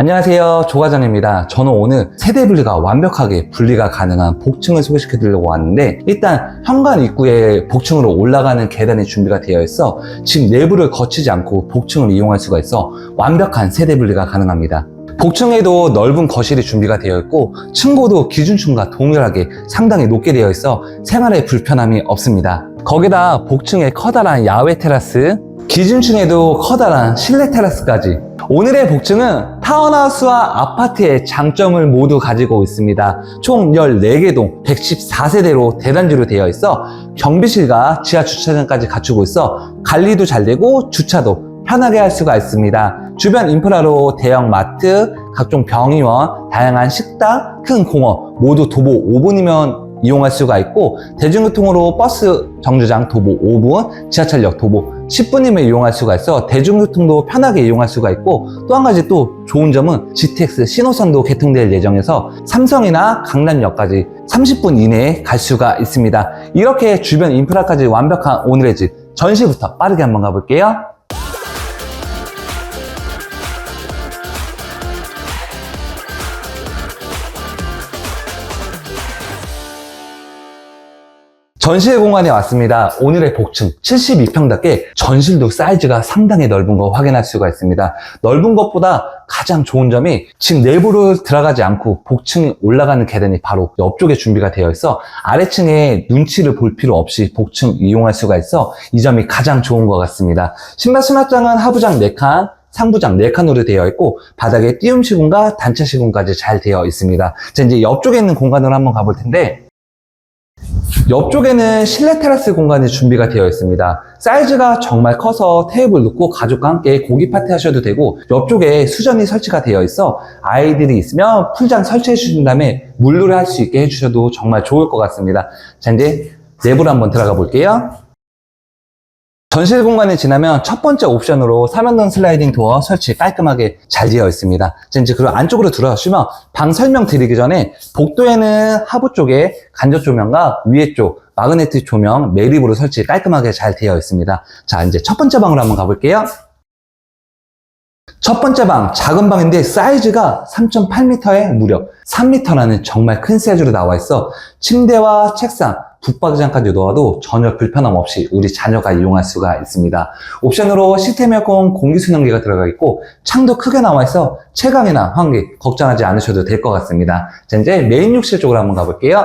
안녕하세요. 조과장입니다. 저는 오늘 세대 분리가 완벽하게 분리가 가능한 복층을 소개시켜 드리려고 왔는데 일단 현관 입구에 복층으로 올라가는 계단이 준비가 되어 있어 집 내부를 거치지 않고 복층을 이용할 수가 있어 완벽한 세대 분리가 가능합니다. 복층에도 넓은 거실이 준비가 되어 있고 층고도 기준층과 동일하게 상당히 높게 되어 있어 생활에 불편함이 없습니다. 거기다 복층에 커다란 야외 테라스 기준층에도 커다란 실내 테라스까지 오늘의 복층은 타운하우스와 아파트의 장점을 모두 가지고 있습니다. 총 14개 동 114세대로 대단지로 되어 있어 경비실과 지하 주차장까지 갖추고 있어 관리도 잘 되고 주차도 편하게 할 수가 있습니다. 주변 인프라로 대형 마트, 각종 병의원, 다양한 식당, 큰 공원 모두 도보 5분이면 이용할 수가 있고 대중교통으로 버스 정류장 도보 5분, 지하철역 도보 10분이면 이용할 수가 있어 대중교통도 편하게 이용할 수가 있고 또 한 가지 또 좋은 점은 GTX 신호선도 개통될 예정에서 삼성이나 강남역까지 30분 이내에 갈 수가 있습니다. 이렇게 주변 인프라까지 완벽한 오늘의 집 전시부터 빠르게 한번 가볼게요. 전시회 공간에 왔습니다. 오늘의 복층 72평답게 전실도 사이즈가 상당히 넓은 거 확인할 수가 있습니다. 넓은 것보다 가장 좋은 점이 집 내부로 들어가지 않고 복층이 올라가는 계단이 바로 옆쪽에 준비가 되어 있어 아래층에 눈치를 볼 필요 없이 복층 이용할 수가 있어 이 점이 가장 좋은 것 같습니다. 신발 수납장은 하부장 4칸, 상부장 4칸으로 되어 있고 바닥에 띄움 시공과 단차 시공까지 잘 되어 있습니다. 자 이제 옆쪽에 있는 공간으로 한번 가볼 텐데 옆쪽에는 실내 테라스 공간이 준비가 되어 있습니다. 사이즈가 정말 커서 테이블 놓고 가족과 함께 고기 파티 하셔도 되고 옆쪽에 수전이 설치가 되어 있어 아이들이 있으면 풀장 설치해 주신 다음에 물놀이 할 수 있게 해주셔도 정말 좋을 것 같습니다. 자 이제 내부로 한번 들어가 볼게요. 전실 공간에 지나면 첫 번째 옵션으로 3연동 슬라이딩 도어 설치 깔끔하게 잘 되어 있습니다. 자, 이제 그리고 안쪽으로 들어가시면 방 설명 드리기 전에 복도에는 하부 쪽에 간접 조명과 위에 쪽 마그네틱 조명 매립으로 설치 깔끔하게 잘 되어 있습니다. 자, 이제 첫 번째 방으로 한번 가볼게요. 첫 번째 방, 작은 방인데 사이즈가 3.8m에 무려 3m라는 정말 큰 사이즈로 나와 있어 침대와 책상, 북박이장까지 놓아도 전혀 불편함 없이 우리 자녀가 이용할 수가 있습니다. 옵션으로 시스템 에어컨 공기 순환기가 들어가 있고 창도 크게 나와 있어 채광이나 환기 걱정하지 않으셔도 될 것 같습니다. 자, 이제 메인 욕실 쪽으로 한번 가볼게요.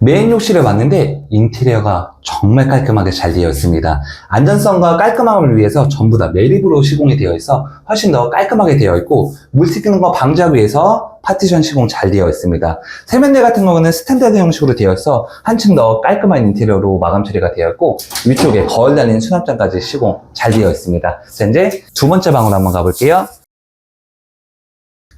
메인 욕실에 왔는데 인테리어가 정말 깔끔하게 잘 되어 있습니다. 안전성과 깔끔함을 위해서 전부 다 매립으로 시공이 되어 있어 훨씬 더 깔끔하게 되어 있고 물 튀기는 거 방지하기 위해서 파티션 시공 잘 되어 있습니다. 세면대 같은 경우는 스탠다드 형식으로 되어 있어 한층 더 깔끔한 인테리어로 마감 처리가 되어 있고 위쪽에 거울 달린 수납장까지 시공 잘 되어 있습니다. 자, 이제 두 번째 방으로 한번 가볼게요.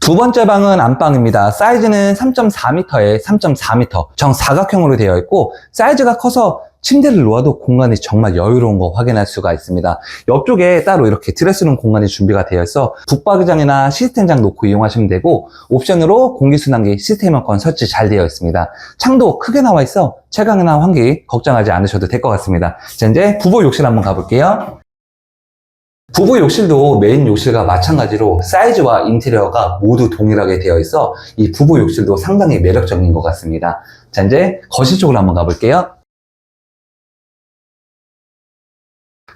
두 번째 방은 안방입니다. 사이즈는 3.4m에 3.4m 정 사각형으로 되어 있고 사이즈가 커서 침대를 놓아도 공간이 정말 여유로운 거 확인할 수가 있습니다. 옆쪽에 따로 이렇게 드레스룸 공간이 준비가 되어 있어 북박이장이나 시스템장 놓고 이용하시면 되고 옵션으로 공기순환기 시스템 에어컨 설치 잘 되어 있습니다. 창도 크게 나와 있어 채광이나 환기 걱정하지 않으셔도 될 것 같습니다. 자 이제 부부 욕실 한번 가볼게요. 부부 욕실도 메인 욕실과 마찬가지로 사이즈와 인테리어가 모두 동일하게 되어 있어 이 부부 욕실도 상당히 매력적인 것 같습니다. 자, 이제 거실 쪽으로 한번 가볼게요.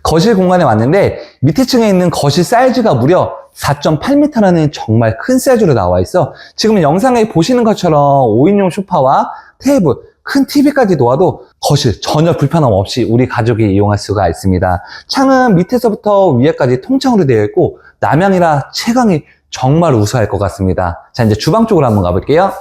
거실 공간에 왔는데 밑에 층에 있는 거실 사이즈가 무려 4.8m라는 정말 큰 사이즈로 나와 있어 지금 영상에 보시는 것처럼 5인용 소파와 테이블, 큰 TV까지 놓아도 거실 전혀 불편함 없이 우리 가족이 이용할 수가 있습니다. 창은 밑에서부터 위에까지 통창으로 되어 있고 남향이라 채광이 정말 우수할 것 같습니다. 자 이제 주방 쪽으로 한번 가볼게요.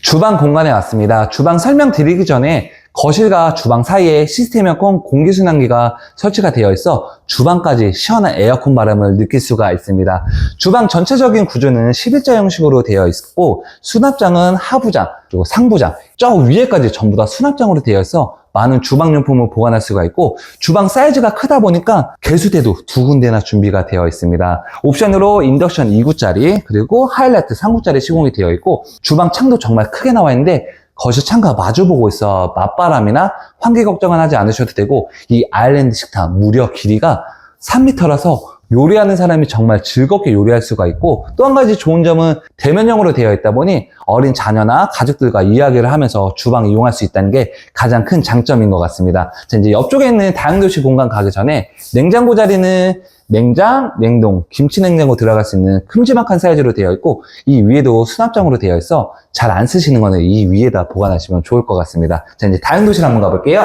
주방 공간에 왔습니다. 주방 설명 드리기 전에 거실과 주방 사이에 시스템 에어컨 공기순환기가 설치가 되어 있어 주방까지 시원한 에어컨 바람을 느낄 수가 있습니다. 주방 전체적인 구조는 11자 형식으로 되어 있고 수납장은 하부장 그리고 상부장 저 위에까지 전부 다 수납장으로 되어 있어 많은 주방용품을 보관할 수가 있고 주방 사이즈가 크다 보니까 개수대도 두 군데나 준비가 되어 있습니다. 옵션으로 인덕션 2구짜리 그리고 하이라이트 3구짜리 시공이 되어 있고 주방 창도 정말 크게 나와 있는데 거실 창과 마주보고 있어 맞바람이나 환기 걱정은 하지 않으셔도 되고 이 아일랜드 식탁 무려 길이가 3m라서 요리하는 사람이 정말 즐겁게 요리할 수가 있고 또 한 가지 좋은 점은 대면형으로 되어 있다 보니 어린 자녀나 가족들과 이야기를 하면서 주방 이용할 수 있다는 게 가장 큰 장점인 것 같습니다. 자, 이제 옆쪽에 있는 다용도실 공간 가기 전에 냉장고 자리는 냉장, 냉동, 김치 냉장고 들어갈 수 있는 큼지막한 사이즈로 되어 있고 이 위에도 수납장으로 되어 있어 잘 안 쓰시는 거는 이 위에다 보관하시면 좋을 것 같습니다. 자, 이제 다용도실 한번 가볼게요.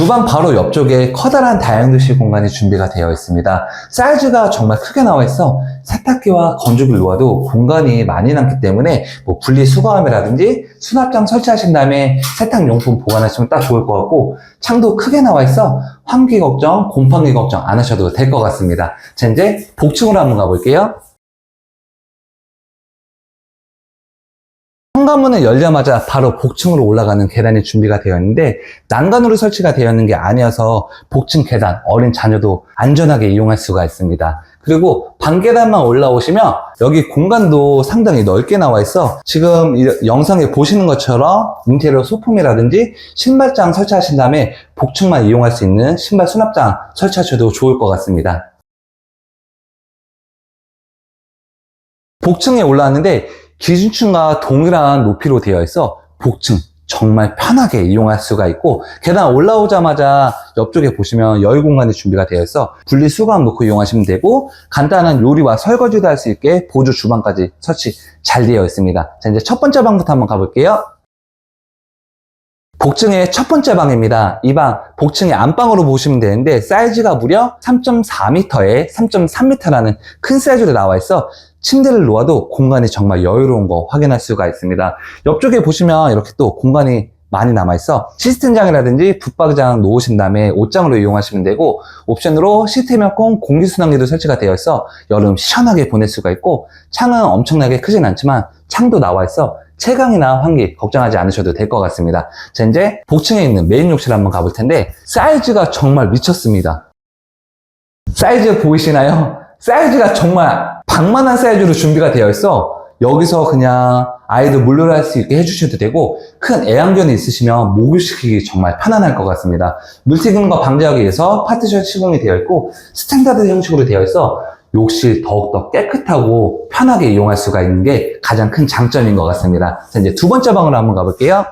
주방 바로 옆쪽에 커다란 다용도실 공간이 준비가 되어 있습니다. 사이즈가 정말 크게 나와 있어 세탁기와 건조기를 놓아도 공간이 많이 남기 때문에 뭐 분리 수거함이라든지 수납장 설치하신 다음에 세탁용품 보관하시면 딱 좋을 것 같고 창도 크게 나와 있어 환기 걱정, 곰팡이 걱정 안 하셔도 될 것 같습니다. 자 이제 복층으로 한번 가볼게요. 현관문을 열자마자 바로 복층으로 올라가는 계단이 준비가 되어 있는데 난간으로 설치가 되어 있는 게 아니어서 복층 계단 어린 자녀도 안전하게 이용할 수가 있습니다. 그리고 방 계단만 올라오시면 여기 공간도 상당히 넓게 나와 있어 지금 이 영상에 보시는 것처럼 인테리어 소품이라든지 신발장 설치하신 다음에 복층만 이용할 수 있는 신발 수납장 설치하셔도 좋을 것 같습니다. 복층에 올라왔는데 기준층과 동일한 높이로 되어 있어 복층 정말 편하게 이용할 수가 있고 계단 올라오자마자 옆쪽에 보시면 여유 공간이 준비가 되어 있어 분리수거함 놓고 이용하시면 되고 간단한 요리와 설거지도 할 수 있게 보조 주방까지 설치 잘 되어 있습니다. 자 이제 첫 번째 방부터 한번 가볼게요. 복층의 첫 번째 방입니다. 이 방 복층의 안방으로 보시면 되는데 사이즈가 무려 3.4m에 3.3m라는 큰 사이즈로 나와 있어 침대를 놓아도 공간이 정말 여유로운 거 확인할 수가 있습니다. 옆쪽에 보시면 이렇게 또 공간이 많이 남아있어 시스템장이라든지 붙박이장 놓으신 다음에 옷장으로 이용하시면 되고 옵션으로 시스템 에어컨 공기순환기도 설치가 되어 있어 여름 시원하게 보낼 수가 있고 창은 엄청나게 크진 않지만 창도 나와 있어 채광이나 환기 걱정하지 않으셔도 될 것 같습니다. 자 이제 복층에 있는 메인 욕실 한번 가볼 텐데 사이즈가 정말 미쳤습니다. 사이즈 보이시나요? 사이즈가 정말 방만한 사이즈로 준비가 되어 있어 여기서 그냥 아이들 물놀이 할 수 있게 해주셔도 되고 큰 애완견이 있으시면 목욕시키기 정말 편안할 것 같습니다. 물 튀기는 거 방지하기 위해서 파티션 시공이 되어 있고 스탠다드 형식으로 되어 있어 욕실 더욱더 깨끗하고 편하게 이용할 수가 있는 게 가장 큰 장점인 것 같습니다. 자, 이제 두 번째 방으로 한번 가볼게요.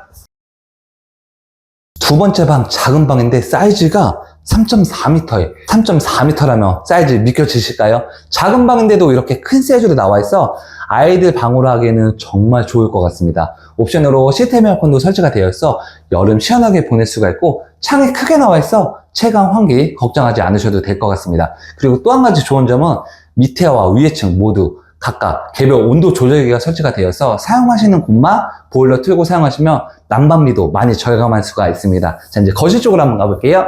두 번째 방 작은 방인데 사이즈가 3.4m에 3.4m라면 사이즈 믿겨지실까요? 작은 방인데도 이렇게 큰 사이즈로 나와 있어 아이들 방으로 하기에는 정말 좋을 것 같습니다. 옵션으로 시스템 에어컨도 설치가 되어 있어 여름 시원하게 보낼 수가 있고 창이 크게 나와 있어 채광 환기 걱정하지 않으셔도 될 것 같습니다. 그리고 또 한 가지 좋은 점은 밑에와 위에 층 모두 각각 개별 온도 조절기가 설치가 되어서 사용하시는 곳만 보일러 틀고 사용하시면 난방비도 많이 절감할 수가 있습니다. 자, 이제 거실 쪽으로 한번 가볼게요.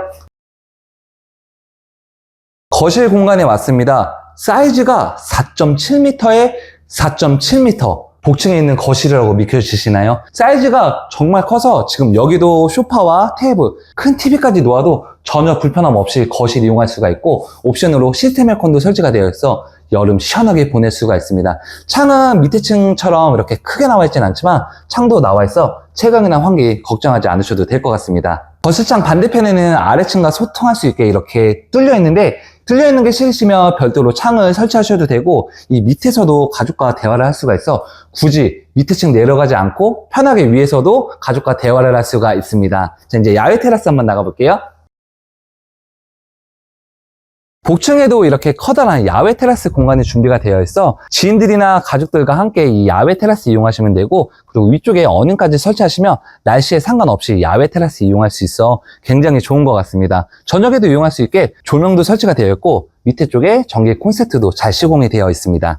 거실 공간에 왔습니다. 사이즈가 4.7m에 4.7m. 복층에 있는 거실이라고 믿겨지시나요? 사이즈가 정말 커서 지금 여기도 소파와 테이블, 큰 TV까지 놓아도 전혀 불편함 없이 거실 이용할 수가 있고 옵션으로 시스템 에어컨도 설치가 되어 있어 여름 시원하게 보낼 수가 있습니다. 창은 밑에 층처럼 이렇게 크게 나와 있진 않지만 창도 나와 있어 채광이나 환기 걱정하지 않으셔도 될 것 같습니다. 거실창 반대편에는 아래층과 소통할 수 있게 이렇게 뚫려 있는데 뚫려 있는 게 싫으시면 별도로 창을 설치하셔도 되고 이 밑에서도 가족과 대화를 할 수가 있어 굳이 밑에 층 내려가지 않고 편하게 위에서도 가족과 대화를 할 수가 있습니다. 자, 이제 야외 테라스 한번 나가볼게요. 복층에도 이렇게 커다란 야외 테라스 공간이 준비가 되어 있어 지인들이나 가족들과 함께 이 야외 테라스 이용하시면 되고 그리고 위쪽에 어닝까지 설치하시면 날씨에 상관없이 야외 테라스 이용할 수 있어 굉장히 좋은 것 같습니다. 저녁에도 이용할 수 있게 조명도 설치가 되어 있고 밑에 쪽에 전기 콘센트도 잘 시공이 되어 있습니다.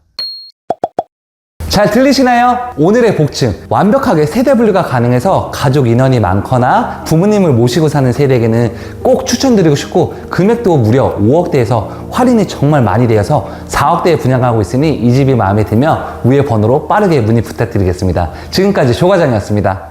잘 들리시나요? 오늘의 복층 완벽하게 세대 분류가 가능해서 가족 인원이 많거나 부모님을 모시고 사는 세대에게는 꼭 추천드리고 싶고 금액도 무려 5억대에서 할인이 정말 많이 되어서 4억대에 분양하고 있으니 이 집이 마음에 들면 위에 번호로 빠르게 문의 부탁드리겠습니다. 지금까지 조과장이었습니다.